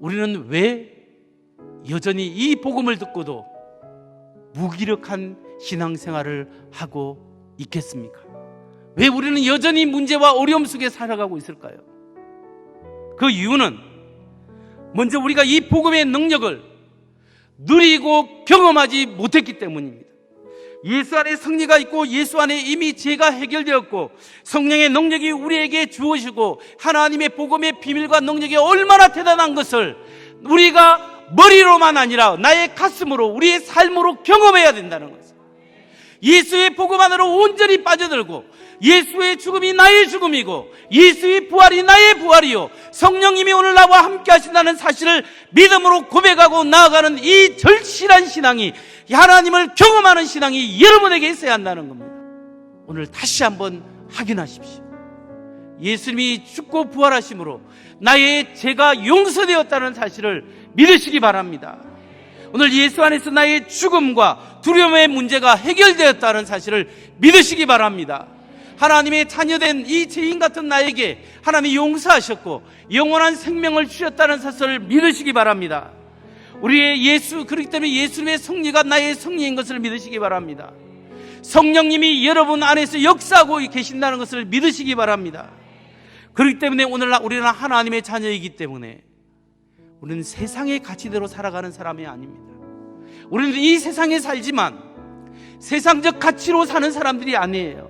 우리는 왜 여전히 이 복음을 듣고도 무기력한 신앙생활을 하고 있겠습니까? 왜 우리는 여전히 문제와 어려움 속에 살아가고 있을까요? 그 이유는 먼저 우리가 이 복음의 능력을 누리고 경험하지 못했기 때문입니다. 예수 안에 승리가 있고 예수 안에 이미 죄가 해결되었고 성령의 능력이 우리에게 주어지고 하나님의 복음의 비밀과 능력이 얼마나 대단한 것을 우리가 머리로만 아니라 나의 가슴으로 우리의 삶으로 경험해야 된다는 것을 예수의 복음 안으로 온전히 빠져들고 예수의 죽음이 나의 죽음이고 예수의 부활이 나의 부활이요 성령님이 오늘 나와 함께 하신다는 사실을 믿음으로 고백하고 나아가는 이 절실한 신앙이 하나님을 경험하는 신앙이 여러분에게 있어야 한다는 겁니다. 오늘 다시 한번 확인하십시오. 예수님이 죽고 부활하심으로 나의 죄가 용서되었다는 사실을 믿으시기 바랍니다. 오늘 예수 안에서 나의 죽음과 두려움의 문제가 해결되었다는 사실을 믿으시기 바랍니다. 하나님의 자녀된 이 죄인 같은 나에게 하나님이 용서하셨고 영원한 생명을 주셨다는 사실을 믿으시기 바랍니다. 우리의 예수 그렇기 때문에 예수님의 승리가 나의 승리인 것을 믿으시기 바랍니다. 성령님이 여러분 안에서 역사하고 계신다는 것을 믿으시기 바랍니다. 그렇기 때문에 오늘 우리는 하나님의 자녀이기 때문에 우리는 세상의 가치대로 살아가는 사람이 아닙니다. 우리는 이 세상에 살지만 세상적 가치로 사는 사람들이 아니에요.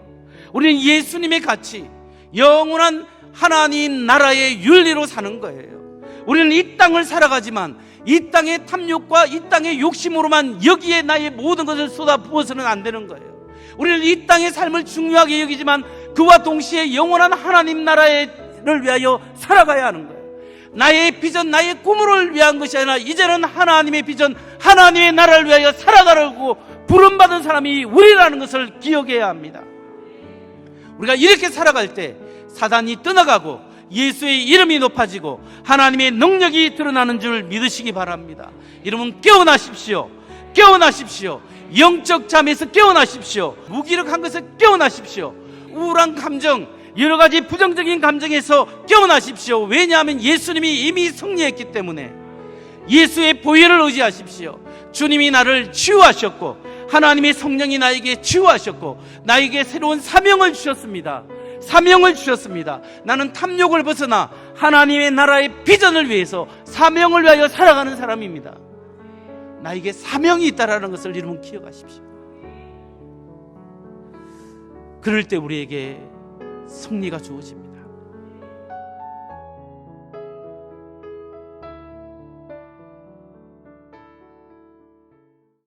우리는 예수님의 가치, 영원한 하나님 나라의 윤리로 사는 거예요. 우리는 이 땅을 살아가지만 이 땅의 탐욕과 이 땅의 욕심으로만 여기에 나의 모든 것을 쏟아 부어서는 안 되는 거예요. 우리는 이 땅의 삶을 중요하게 여기지만 그와 동시에 영원한 하나님 나라를 위하여 살아가야 하는 거예요. 나의 비전, 나의 꿈을 위한 것이 아니라 이제는 하나님의 비전, 하나님의 나라를 위하여 살아가려고 부름받은 사람이 우리라는 것을 기억해야 합니다. 우리가 이렇게 살아갈 때 사단이 떠나가고 예수의 이름이 높아지고 하나님의 능력이 드러나는 줄 믿으시기 바랍니다. 여러분 깨어나십시오. 깨어나십시오. 영적 잠에서 깨어나십시오. 무기력한 것에 깨어나십시오. 우울한 감정, 여러 가지 부정적인 감정에서 깨어나십시오. 왜냐하면 예수님이 이미 승리했기 때문에 예수의 보혈을 의지하십시오. 주님이 나를 치유하셨고 하나님의 성령이 나에게 치유하셨고 나에게 새로운 사명을 주셨습니다. 사명을 주셨습니다. 나는 탐욕을 벗어나 하나님의 나라의 비전을 위해서 사명을 위하여 살아가는 사람입니다. 나에게 사명이 있다라는 것을 여러분 기억하십시오. 그럴 때 우리에게 승리가 주어집니다.